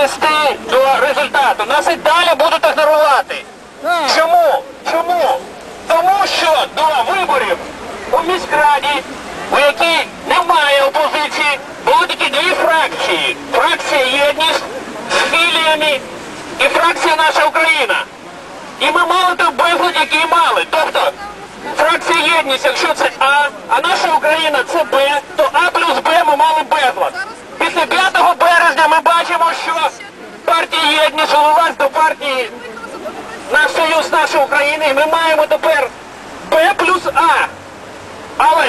привести до результату. Нас і далі будуть ігнорувати. Чому? Чому? Тому що до виборів у міськраді, у якій немає опозиції, були тільки дві фракції. Фракція єдність з філіями і фракція наша Україна. І ми мали той безлад, який мали. Тобто фракція єдність, якщо це А, а наша Україна це Б, то А плюс Б ми мали безлад. Партії наш союз, наша Україна, і ми маємо тепер Б плюс А. Але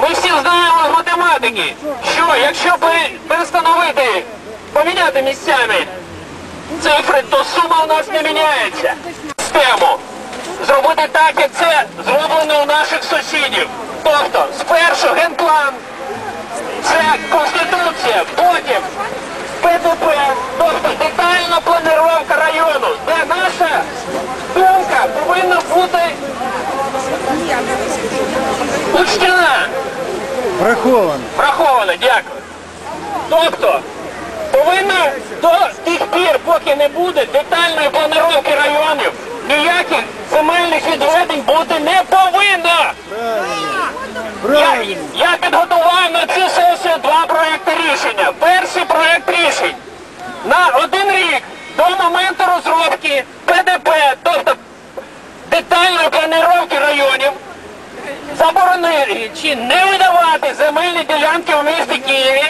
ми всі знаємо з математики, що якщо перестановити, поміняти місцями цифри, то сума у нас не міняється. Систему. Зробити так, як це зроблено у наших сусідів. Тобто, спершу генплан, це Конституція, потім ПДП, тобто детальна планировка району, де наша думка повинна бути учтена. Враховано. Враховано, дякую. Тобто, повинна до тих пір, поки не буде детальної планировки районів, ніяких земельних відведень бути не повинно. Я, Правильно. я підготував на цю сесію два проекти рішення. Перший проект рішень на один рік до моменту розробки ПДП, тобто детальної планировки районів, заборонити чи не видавати земельні ділянки у місті Києві.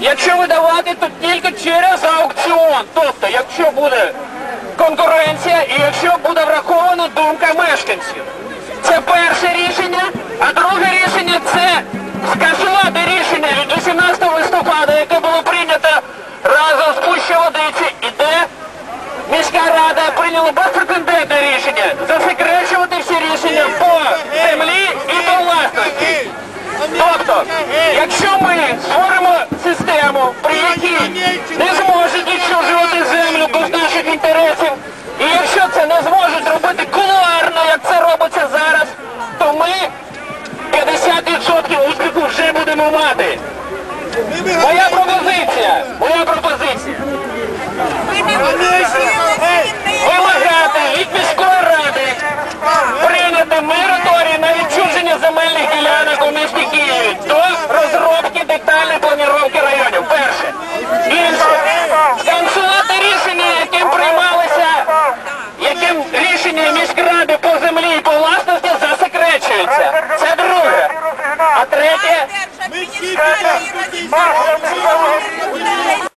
Якщо видавати, то тільки через аукціон. Тобто, якщо буде конкуренція і якщо буде врахована думка мешканців. Це перше рішення, а друге рішення це скасувати рішення від 18 листопада, яке було прийнято разом з Пуща-Водиці, і де міська рада прийняла Тобто, якщо ми створимо систему, при якій не зможуть відчужувати землю без наших інтересів, і якщо це не зможуть робити кулуарно, як це робиться зараз, то ми 50% успіху вже будемо мати. відношення між по землі і по власності засекречується. Це друге. А третє.